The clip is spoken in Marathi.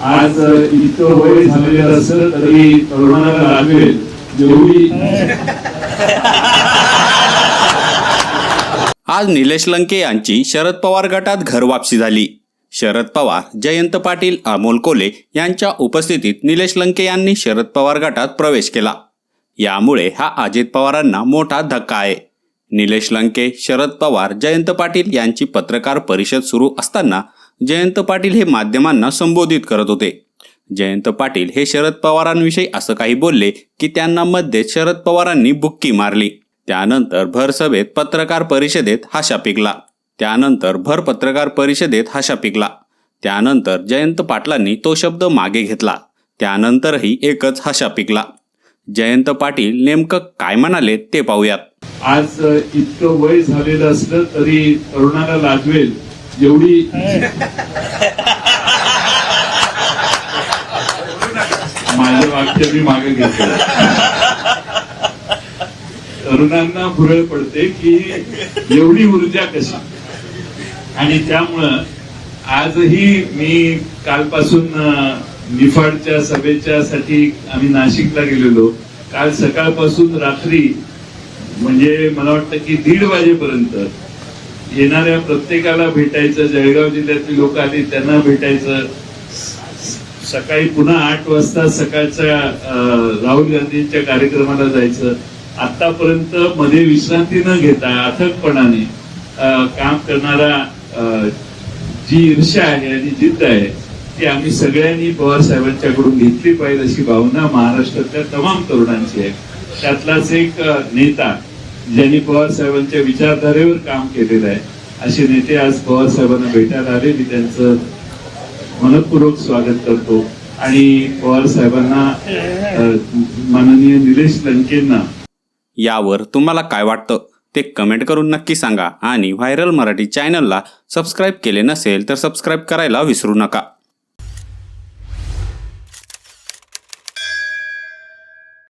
आज इतकं वय झालेलं असलं तरी तरुणाला लागेल? जेवढी आज निलेश लंके यांची शरद पवार गटात घर वापसी झाली. शरद पवार जयंत पाटील अमोल कोले यांच्या उपस्थितीत निलेश लंके यांनी शरद पवार गटात प्रवेश केला. यामुळे हा अजित पवारांना मोठा धक्का आहे. निलेश लंके शरद पवार जयंत पाटील यांची पत्रकार परिषद सुरू असताना जयंत पाटील हे माध्यमांना संबोधित करत होते. जयंत पाटील हे शरद पवारांविषयी असं काही बोलले की त्यांना मध्ये शरद पवारांनी बुक्की मारली. त्यानंतर भर सभेत पत्रकार परिषदेत हाशा पिकला. त्यानंतर भर पत्रकार परिषदेत हाशा पिकला. त्यानंतर जयंत पाटलांनी तो शब्द मागे घेतला. त्यानंतरही एकच हाशा पिकला. जयंत पाटील नेमकं काय म्हणाले ते पाहूयात. आज इतकं वय झालेलं असलं तरी तरुणाला लागवेल जेवढी माझं वाक्य मी मागे घेतलं. तरुणांना भुरळ पडते की एवढी ऊर्जा कशी? आणि त्यामुळं आजही मी कालपासून निफाडच्या सभेच्या साठी आम्ही नाशिकला गेलेलो. काल सकाळपासून रात्री म्हणजे मला वाटतं की दीड वाजेपर्यंत येणाऱ्या प्रत्येकाला भेटायचं जळगाव जिल्ह्यातली लोक आली त्यांना भेटायचं. सकाळी पुन्हा आठ वाजता सकाळच्या अं, राहुल गांधींच्या कार्यक्रमाला जायचं. आतापर्यंत मध्ये विश्रांती न घेता अथकपणाने काम करणारा जी ईर्षा आहे आणि जिद्द आहे ती आम्ही सगळ्यांनी पवार साहेबांच्याकडून घेतली पाहिजे अशी भावना महाराष्ट्रातल्या तमाम तरुणांची आहे. त्यातलाच एक नेता ज्यांनी पवार साहेबांच्या विचारधारेवर काम केलेलं आहे असे नेते आज पवार साहेबांना भेटायला आले. मी त्यांचं मनपूर्वक स्वागत करतो. आणि पवार साहेबांना माननीय निलेश लंकेंना. यावर तुम्हाला काय वाटतं? ते कमेंट करून नक्की सांगा. आणि व्हायरल मराठी चॅनलला सबस्क्राईब केले नसेल तर सबस्क्राईब करायला विसरू नका.